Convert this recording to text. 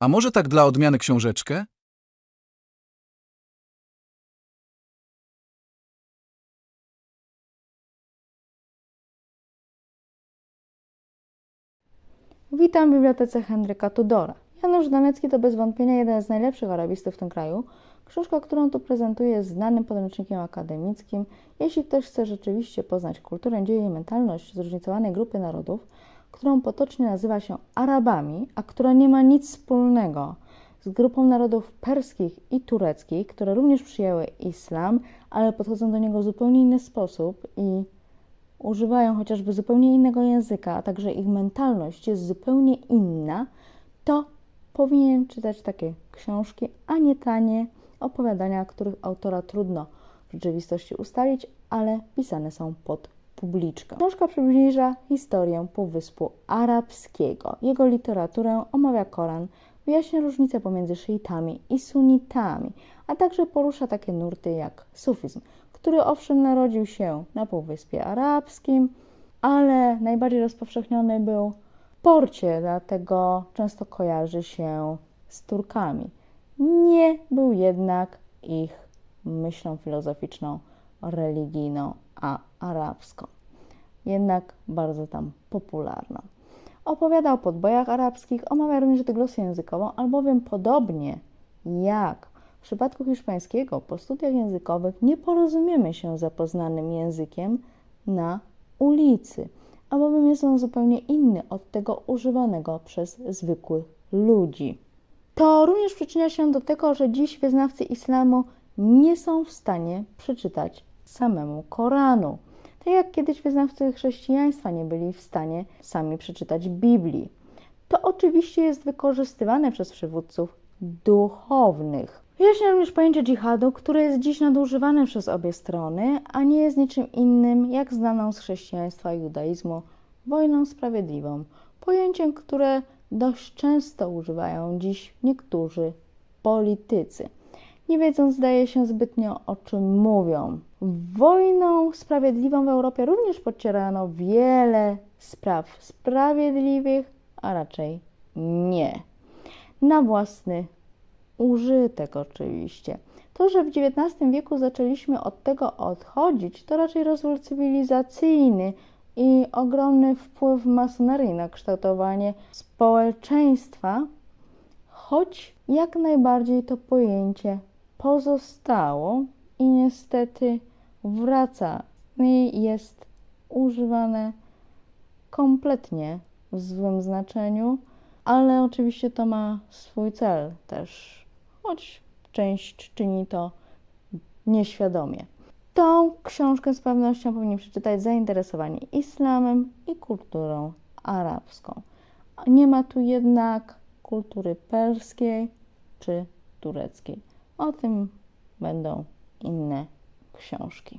A może tak dla odmiany książeczkę? Witam w Bibliotece Henryka Tudora. Janusz Danecki to bez wątpienia jeden z najlepszych arabistów w tym kraju. Książka, którą tu prezentuję, jest znanym podręcznikiem akademickim. Jeśli ktoś chce rzeczywiście poznać kulturę, dzieje i mentalność zróżnicowanej grupy narodów, którą potocznie nazywa się Arabami, a która nie ma nic wspólnego z grupą narodów perskich i tureckich, które również przyjęły islam, ale podchodzą do niego w zupełnie inny sposób i używają chociażby zupełnie innego języka, a także ich mentalność jest zupełnie inna, to powinien czytać takie książki, a nie tanie opowiadania, których autora trudno w rzeczywistości ustalić, ale pisane są pod publiczkę. Książka przybliża historię Półwyspu Arabskiego. Jego literaturę omawia Koran, wyjaśnia różnice pomiędzy szyitami i sunnitami, a także porusza takie nurty jak sufizm, który owszem narodził się na Półwyspie Arabskim, ale najbardziej rozpowszechniony był w porcie, dlatego często kojarzy się z Turkami. Nie był jednak ich myślą filozoficzną, religijną, a arabską. Jednak bardzo tam popularną. Opowiada o podbojach arabskich, omawia również dyglosję językową, albowiem podobnie jak w przypadku hiszpańskiego po studiach językowych nie porozumiemy się z zapoznanym językiem na ulicy, albowiem jest on zupełnie inny od tego używanego przez zwykłych ludzi. To również przyczynia się do tego, że dziś wyznawcy islamu nie są w stanie przeczytać samemu Koranu. Jak kiedyś wyznawcy chrześcijaństwa nie byli w stanie sami przeczytać Biblii. To oczywiście jest wykorzystywane przez przywódców duchownych. Wyjaśnia również pojęcie dżihadu, które jest dziś nadużywane przez obie strony, a nie jest niczym innym jak znaną z chrześcijaństwa i judaizmu wojną sprawiedliwą. Pojęciem, które dość często używają dziś niektórzy politycy. Nie wiedząc, zdaje się, zbytnio o czym mówią. Wojną sprawiedliwą w Europie również podcierano wiele spraw sprawiedliwych, a raczej nie. Na własny użytek oczywiście. To, że w XIX wieku zaczęliśmy od tego odchodzić, to raczej rozwój cywilizacyjny i ogromny wpływ masonerii na kształtowanie społeczeństwa, choć jak najbardziej to pojęcie pozostało i niestety wraca i jest używane kompletnie w złym znaczeniu, ale oczywiście to ma swój cel też, choć część czyni to nieświadomie. Tą książkę z pewnością powinni przeczytać zainteresowani islamem i kulturą arabską. Nie ma tu jednak kultury perskiej czy tureckiej. O tym będą inne książki.